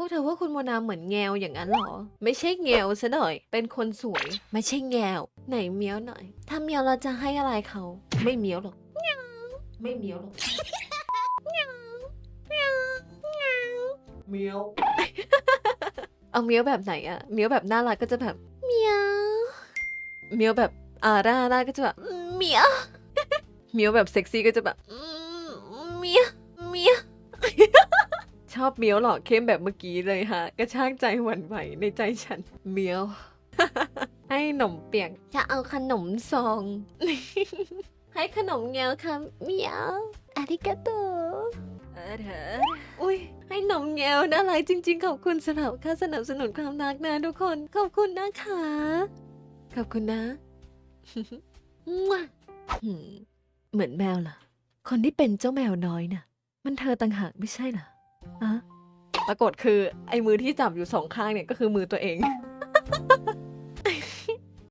พวกเธอว่าคุณโมนาเหมือนแงวอย่างนั้นเหรอ ไม่ใช่แงวซะหน่อย เป็นคนสวย ไม่ใช่แงว ไหนเมียวหน่อย ถ้าเมียวเราจะให้อะไรเขา ไม่เมียวหรอก ไม่เมียวหรอกเมียว เอาเมียวแบบไหนอะเมียวแบบน่ารักก็จะแบบเมียวเมียวแบบอาร่าร่าก็จะแบบเมียวเมียวแบบเซ็กซี่ก็จะแบบอืมเมียวเมียว ชอบเมียวหลอกเข้มแบบเมื่อกี้เลยค่ะกระชากใจหวั่นไหวในใจฉันเมียวให้ขนมเปียกจะเอาขนมซอง ให้ขนมเงียวค่ะเมียวอาริกาโตเออเถอะอุ้ยให้ขนมเงียวน่ารักจริง ๆ ขอบคุณสำหรับค่าสนับสนุนความรักนะทุกคน ขอบคุณนะคะ ขอบคุณนะมั่วหืมเหมือนแมวเหรอคนที่เป็นเจ้าแมวน้อยน่ะ มันเธอต่างหากไม่ใช่เหรออะ ปรากฏคือไอ้มือที่จับอยู่สองข้างเนี่ยก็คือมือตัวเอง